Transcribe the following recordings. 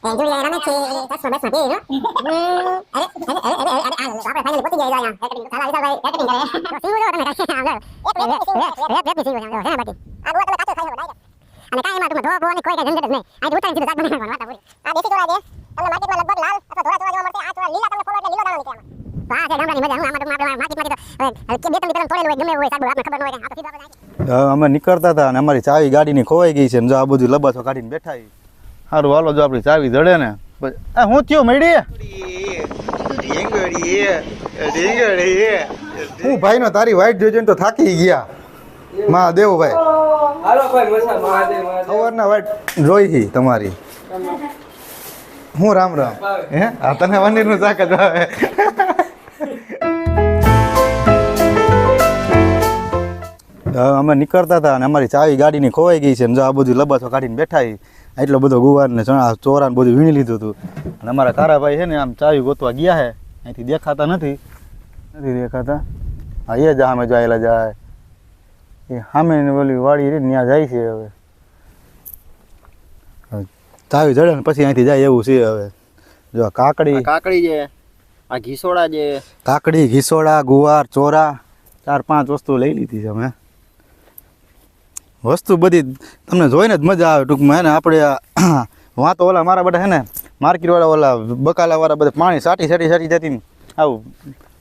એ Julia રમે છે ચશ્મા બસમાં પહેરી ¿no? અમે નીકળતા હતા અને અમારી ચાવી ગાડીની ખોવાઈ ગઈ છે જો આ બધું લબાસો કાઢીને બેઠા. સારું હાલો જો આપણી ચાવી જડે ને. પછી આ હું થયો મળી હું ભાઈનો તારી વાઈટ જોઈ જોઈને તો થાકી ગયા. મહાદેવ ભાઈ હાલો ભાઈ મસા મહાદેવ મહાદેવ. સવારના વાઈટ જોઈ હી તમારી. હું રામ રામ. હે? આ તને વનીરનું શાક જ આવે. અમે નીકળતા હતા અને અમારી ચાવી ગાડીની ખોવાઈ ગઈ છે જો આ બધું લબાસો કાઢીને બેઠા એટલો બધો ગુવાર ને ચણા ચોરાને બધું વીણી લીધું હતું. અને અમારા કારાભાઈ છે ને આમ ચાવી ગોતવા ગયા છે. અહીંથી દેખાતા નથી. નથી દેખાતા. હા એ જ સામે જાયેલા જાય. એ સામે ઓલી વાડી રહી ત્યાં જાય છે હવે. ચાવી જડે ને પછી અહીંથી જાય એવું છે હવે. જો આ કાકડી. કાકડી છે આ ઘીસોડા છે. કાકડી ઘીસોડા ગુવાર ચોરા ચાર પાંચ વસ્તુ લઈ લીધી છે અમે. વસ્તુ બધી તમને જોઈને જ મજા આવે ટૂંકમાં એને આપણે આ વાં તો ઓલા મારા બધા હે ને? માર્કેટવાળા ઓલા બકાલાવાળા બધા પાણી સાટી સાટી સાટી જતી ને આવું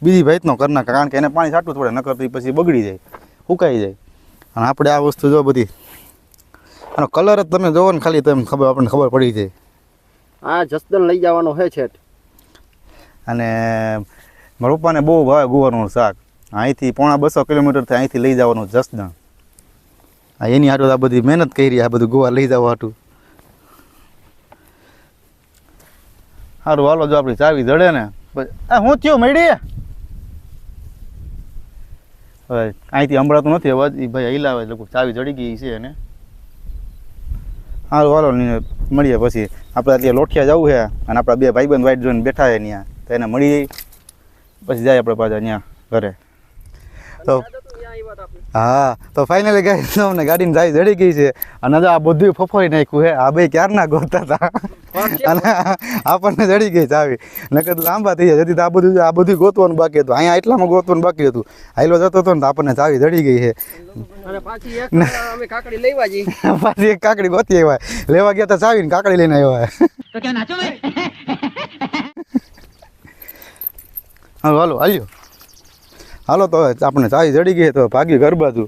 બીજી ભાઈતનો કરી નાખે કારણ કે એને પાણી સાટવું જ પડે નકર તો પછી બગડી જાય સુકાઈ જાય. અને આપણે આ વસ્તુ જો બધી આનો કલર જ તમે જોવો ને ખાલી તો એમ ખબર આપણને ખબર પડી જાય. આ જસદન લઈ જવાનો છે છેટ અને મારા પપ્પાને બહુ ભાવે ગુવારનું શાક. અહીંથી પોણા બસો કિલોમીટરથી અહીંથી લઈ જવાનું જસદણ. આ એની હાટું આ બધી મહેનત કરી, આ બધું ગોવા લઈ જવા હાટું. સારું હાલો, જો આપણી ચાવી જડે ને આ હું થયો મળી હવે અહીંથી સંભળાતું નથી અવાજ એ ભાઈ હિલાવે લોકો ચાવી જડી ગઈ છે એને. સારું હાલો મળીએ પછી. આપણે અત્યારે લોઠિયા જવું છે અને આપણા બે ભાઈબંધ વાઈટ જોઈને બેઠા છે ત્યાં તો એને મળી પછી જાય આપણે પાછા ત્યાં ઘરે. તો હા તો ફાઇનલી ગઈ અમને ગાડીની ચાવી જડી ગઈ છે. અને આ બધું ફફોઈ નાખ્યું હે આ બે ક્યારના ગોતતા હતા? અને આપણને જડી ગઈ ચાવી. નકર તો લાંબા થઈ જાય. જતી આ બધું આ બધું ગોતવાનું બાકી હતું. અહીંયા એટલામાં ગોતવાનું બાકી હતું. હાઈલો જતો હતો ને તો આપણને ચાવી જડી ગઈ છે પાછી એક કાકડી લેવા જઈ પાછી એક કાકડી ગોતી આવ્યા લેવા ગયા તો ચાવીને કાકડી લઈને આવ્યા હાલો હાલ્યો. હાલો તો આપણે ચાવી ચડી ગઈ તો ભાગી ઘર બાજુ.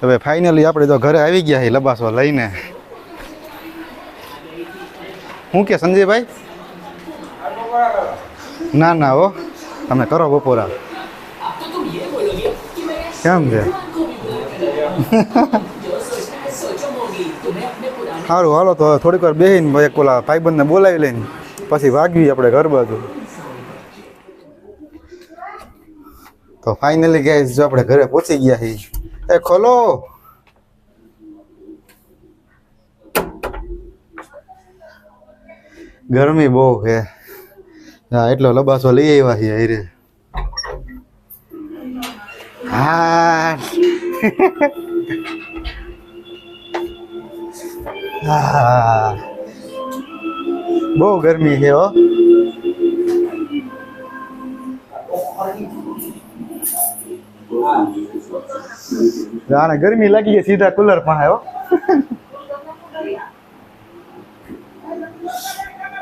હવે ફાઇનલી આપણે તો ઘરે આવી ગયા છે લબાસો લઈને. શું કે સંજયભાઈ? ના ના, હો. તમે કરો બપોરા. કેમ છે? સારું હાલો તો થોડીક વાર બેસીને એક ઓલા ભાઈબંધને બોલાવી લઈને પછી વાગવી આપણે ઘર બાજુ. તો ફાઇનલી ગેસ જો આપણે ઘરે પહોંચી ગયા છીએ. એ ખોલો. ગરમી બહુ છે. હા, એટલો લબાસો લઈ આવ્યા છીએ હારે. હા. બહુ ગરમી છે હો. આને ગરમી લાગી ગઈ સીધા કુલર પાસે હો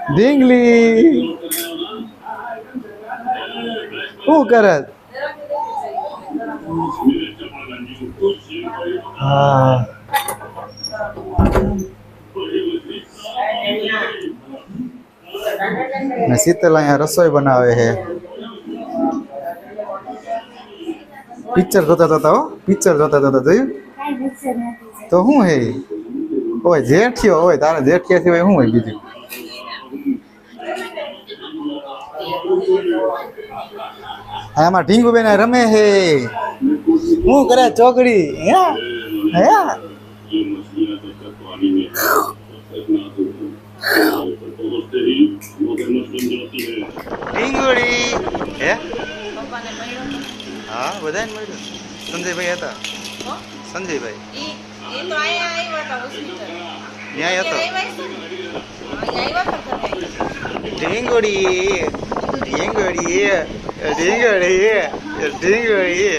ઢીંગલી શું કરે હા ને શીતલ અહીંયા રસોઈ બનાવે છે પિક્ચર જોતા જોતા હો. પિક્ચર જોતા જોતા જોયું? તો શું હે? ઓય જેઠિયો હોય તારે જેઠિયા સિવાય શું હોય બીજું? આમાં ઢીંગુ બેન રમે હે. શું કરે ચોકડી? હે? હે? ઢીંગુડી. હે? હા બધાને મળ્યું. સંજયભાઈ હતા. સંજયભાઈ. ન્યાય હતો. ઢીંગોડી ઢીંગોડી ઢીંગોડી ઢીંગોડી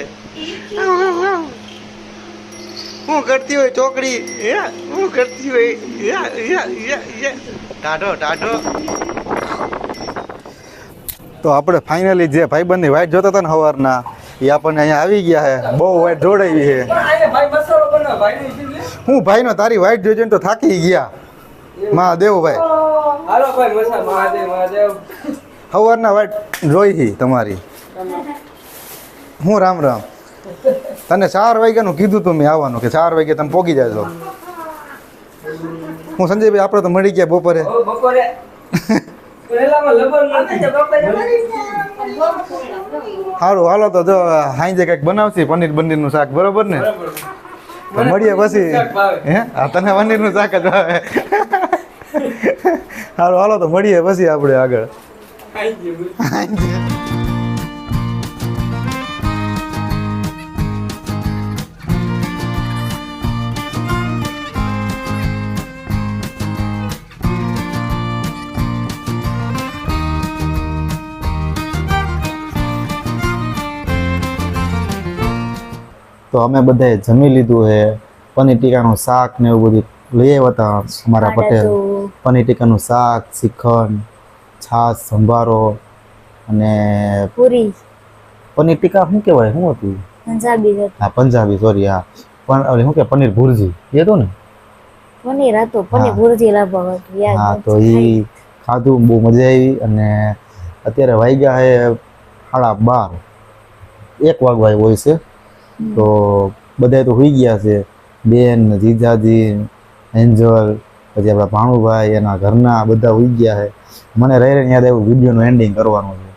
હું કરતી હોય ચોકડી? હે? હું કરતી હોય? યા યા યા યા ટાઢો ટાઢો. તો આપણે ફાઇનલી જે ભાઈબંધની વાઇટ જોતા હતા ને સવારના એ આપણને અહીંયા આવી ગયા છે બહુ વાઇટ જોડાવી છે ભાઈ ભાઈ. હું ભાઈનો તારી વાઇટ જોઈ જોઈને તો થાકી ગયા. ભાઈ. મહાદેવ મહાદેવ. સવારના વાઇટ જોઈ હતી તમારી. હું રામ રામ. તને ચાર વાગ્યાનું કીધું તું મેં આવવાનું કે ચાર વાગે તમે પોગી જાજો. હું સંજયભાઈ આપણે તો મળી ગયા બપોરે. બપોરે. સારું હાલો તો જો હાંજે કંઈક બનાવશે પનીર પનીરનું શાક બરોબર ને? તો મળીએ પછી. હે? આ તને પનીરનું શાક જ આવે સારું હાલો તો મળીએ પછી આપણે આગળ. ખાઈ તો અમે બધાએ જમી લીધું છે પનીર ટીકાનું શાક ને એવું બધું લઈ આવ્યા હતા અમારા પટેલ. પનીર ટીકાનું શાક શ્રીખંડ છાશ સંભારો અને પૂરી. પનીર ટીકા શું કહેવાય? શું હતું? પંજાબી હા પંજાબી સોરી હા. પણ ઓલી શું કે પનીર ભુરજી. એ હતું ને? પનીર હતું. પનીર હા. ભુરજી લગભગ હતું. યાદ હા તો એ ખાધું બહુ મજા આવી અને અત્યારે વાગ્યા છે સાડા બાર. એક વાગવા હોય છે. તો બધા તો હોઈ ગયા છે. બેન જીજાજી એન્જલ પછી આપણા ભાણુભાઈ એના ઘરના બધા હોઈ ગયા છે. મને રહી રહીને યાદ આવ્યું વિડીયોનું એન્ડિંગ કરવાનું છે.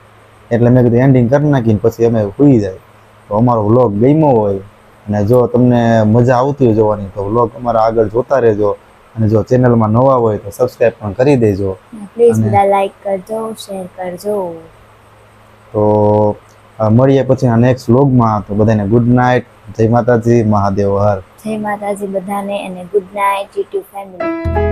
એટલે મેં કીધું એન્ડિંગ કરી નાખીને પછી અમે હોઈ જાય. તો અમારો વ્લોગ ગમ્યો હોય અને જો તમને મજા આવતી હોય જોવાની તો વ્લોગ અમારા આગળ જોતા રહેજો. અને જો ચેનલમાં નવા હોય તો સબસ્ક્રાઇબ પણ કરી દેજો. પ્લીઝ બધા લાઈક કરજો શેર કરજો. તો મળીએ પછી નેક્સ્ટ વ્લોગમાં તો બધાને ગુડ નાઇટ જય માતાજી, મહાદેવ, હર. જય માતાજી બધાને અને ગુડ નાઇટ યુટ્યુબ ફેમિલી